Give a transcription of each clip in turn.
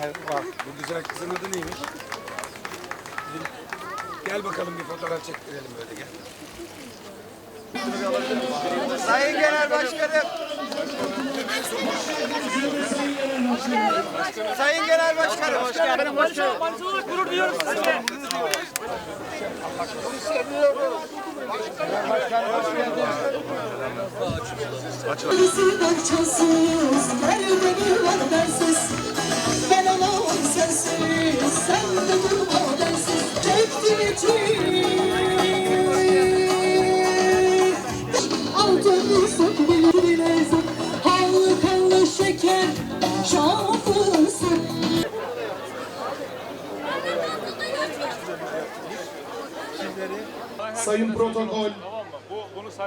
Merhaba. Bu güzel kızın adı neymiş? Gel bakalım bir fotoğraf çektirelim böyle gel. Sayın Genel Başkanım. Sayın Genel Başkanım. Başkanım. Mansurluk gurur duyuyoruz sizinle. Parçasız, her beni sen de durma için Altınlısın, bilirsin Hallı kanlı şeker, şanslısın Sayın Protokol,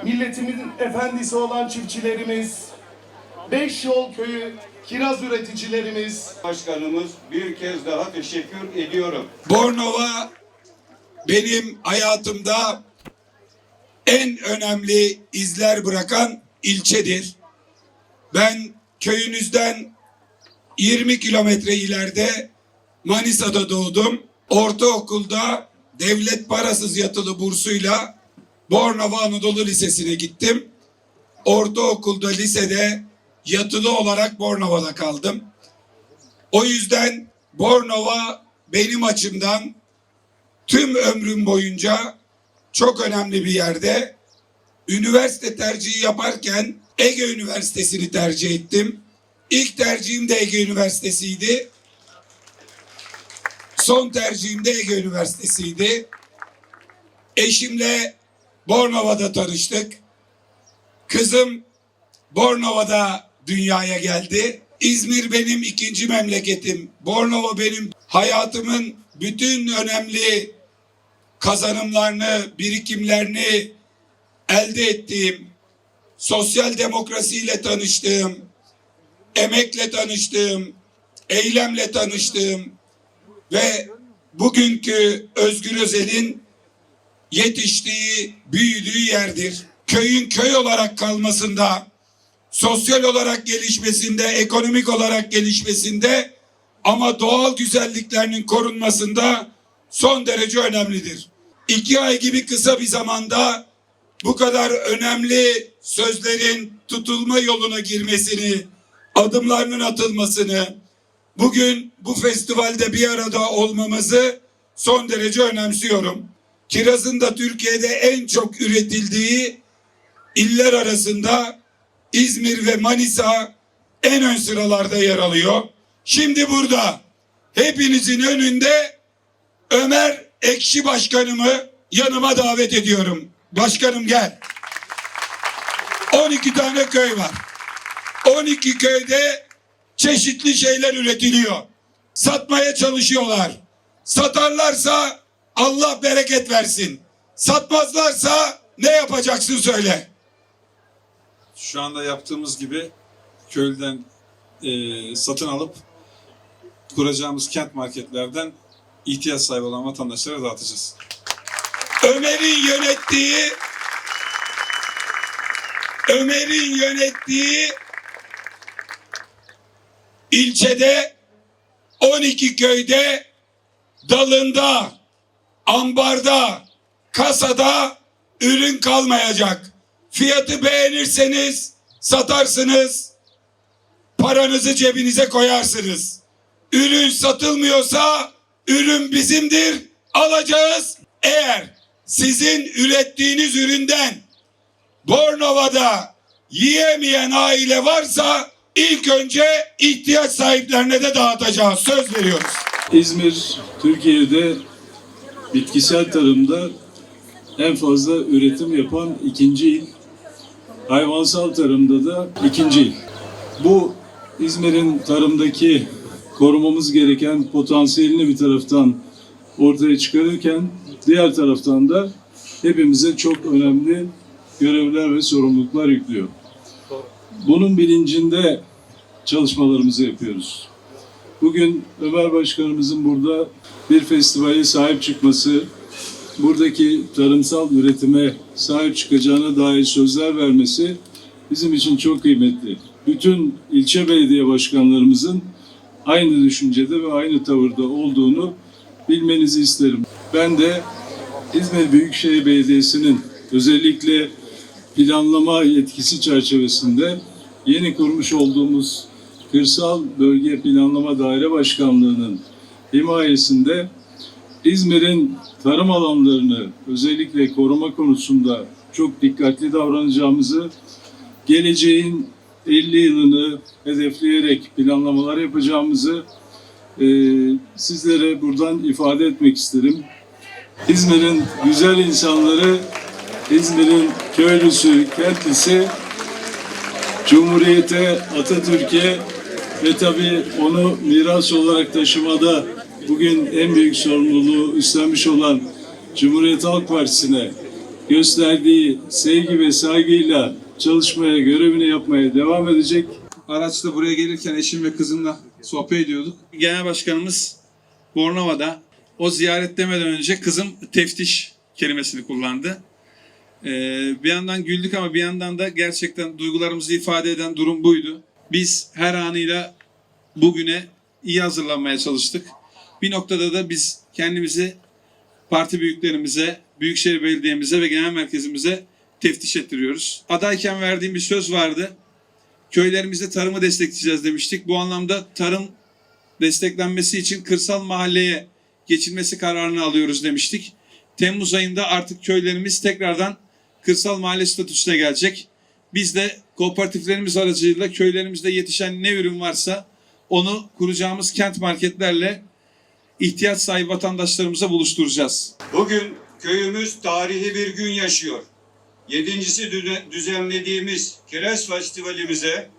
milletimin efendisi olan çiftçilerimiz, Beş Yol Köyü kiraz üreticilerimiz, Başkanımız bir kez daha teşekkür ediyorum. Bornova benim hayatımda en önemli izler bırakan ilçedir. Ben köyünüzden 20 kilometre ileride Manisa'da doğdum. Ortaokulda devlet parasız yatılı bursuyla Bornova Anadolu Lisesi'ne gittim. Ortaokulda, lisede yatılı olarak Bornova'da kaldım. O yüzden Bornova benim açımdan tüm ömrüm boyunca çok önemli bir yerde. Üniversite tercihi yaparken Ege Üniversitesi'ni tercih ettim. İlk tercihim de Ege Üniversitesi'ydi. Son tercihim de Ege Üniversitesi'ydi. Eşimle Bornova'da tanıştık. Kızım Bornova'da dünyaya geldi. İzmir benim ikinci memleketim. Bornova benim hayatımın bütün önemli kazanımlarını, birikimlerini elde ettiğim, sosyal demokrasiyle tanıştığım, emekle tanıştığım, eylemle tanıştığım ve bugünkü Özgür Özel'in yetiştiği, büyüdüğü yerdir. Köyün köy olarak kalmasında, sosyal olarak gelişmesinde, ekonomik olarak gelişmesinde ama doğal güzelliklerinin korunmasında son derece önemlidir. İki ay gibi kısa bir zamanda bu kadar önemli sözlerin tutulma yoluna girmesini, adımlarının atılmasını, bugün bu festivalde bir arada olmamızı son derece önemsiyorum. Kirazın da Türkiye'de en çok üretildiği iller arasında İzmir ve Manisa en ön sıralarda yer alıyor. Şimdi burada hepinizin önünde Ömer Ekşi Başkanımı yanıma davet ediyorum. Başkanım gel. 12 tane köy var. 12 köyde çeşitli şeyler üretiliyor. Satmaya çalışıyorlar. Satarlarsa Allah bereket versin. Satmazlarsa ne yapacaksın söyle. Şu anda yaptığımız gibi köylüden e, satın alıp kuracağımız kent marketlerden ihtiyaç sahibi olan vatandaşlara dağıtacağız. Ömer'in yönettiği Ömer'in yönettiği ilçede 12 köyde dalında, ambarda, kasada ürün kalmayacak. Fiyatı beğenirseniz satarsınız, paranızı cebinize koyarsınız. Ürün satılmıyorsa ürün bizimdir, alacağız. Eğer sizin ürettiğiniz üründen Bornova'da yiyemeyen aile varsa ilk önce ihtiyaç sahiplerine de dağıtacağız. Söz veriyoruz. İzmir, Türkiye'de bitkisel tarımda en fazla üretim yapan ikinci il. Hayvansal tarımda da ikinci. Bu İzmir'in tarımdaki korumamız gereken potansiyelini bir taraftan ortaya çıkarırken diğer taraftan da hepimize çok önemli görevler ve sorumluluklar yüklüyor. Bunun bilincinde çalışmalarımızı yapıyoruz. Bugün Ömer Başkanımızın burada bir festivale sahip çıkması, buradaki tarımsal üretime sahip çıkacağına dair sözler vermesi bizim için çok kıymetli. Bütün ilçe belediye başkanlarımızın aynı düşüncede ve aynı tavırda olduğunu bilmenizi isterim. Ben de İzmir Büyükşehir Belediyesi'nin özellikle planlama yetkisi çerçevesinde yeni kurmuş olduğumuz Kırsal Bölge Planlama Daire Başkanlığı'nın himayesinde İzmir'in tarım alanlarını özellikle koruma konusunda çok dikkatli davranacağımızı, geleceğin 50 yılını hedefleyerek planlamalar yapacağımızı e, sizlere buradan ifade etmek isterim. İzmir'in güzel insanları, İzmir'in köylüsü, kentlisi, Cumhuriyete, Atatürk'e ve tabii onu miras olarak taşımada bugün en büyük sorumluluğu üstlenmiş olan Cumhuriyet Halk Partisi'ne gösterdiği sevgi ve saygıyla çalışmaya, görevini yapmaya devam edecek. Araçta buraya gelirken eşim ve kızımla sohbet ediyorduk. Genel Başkanımız Bornova'da o ziyaret demeden önce kızım teftiş kelimesini kullandı. Ee, bir yandan güldük ama bir yandan da gerçekten duygularımızı ifade eden durum buydu. Biz her anıyla bugüne iyi hazırlanmaya çalıştık. Bir noktada da biz kendimizi parti büyüklerimize, Büyükşehir Belediye'mize ve genel merkezimize teftiş ettiriyoruz. Adayken verdiğim bir söz vardı köylerimizde tarımı destekleyeceğiz demiştik. Bu anlamda tarım desteklenmesi için kırsal mahalleye geçilmesi kararını alıyoruz demiştik. Temmuz ayında artık köylerimiz tekrardan kırsal mahalle statüsüne gelecek. Biz de kooperatiflerimiz aracılığıyla köylerimizde yetişen ne ürün varsa onu kuracağımız kent marketlerle ihtiyaç sahibi vatandaşlarımıza buluşturacağız. Bugün köyümüz tarihi bir gün yaşıyor. Yedincisi düzenlediğimiz Kiraz Festivalimize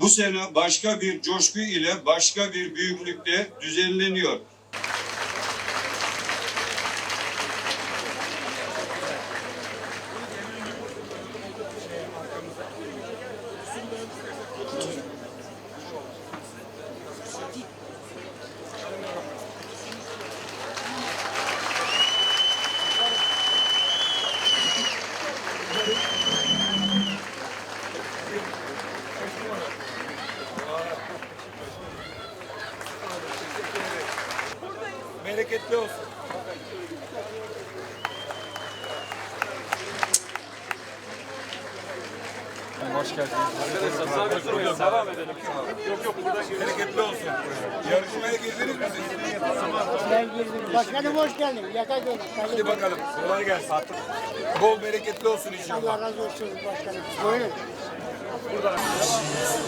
bu sene başka bir coşku ile başka bir büyüklükte düzenleniyor. Bereketli olsun. Bereketli olsun. Yarışmaya girdiniz mi siz? Başkanım hoş geldin. Yaka gelin. Hadi bakalım. Kolay gelsin. Bol bereketli olsun inşallah. Allah razı olsun başkanım. Buyurun.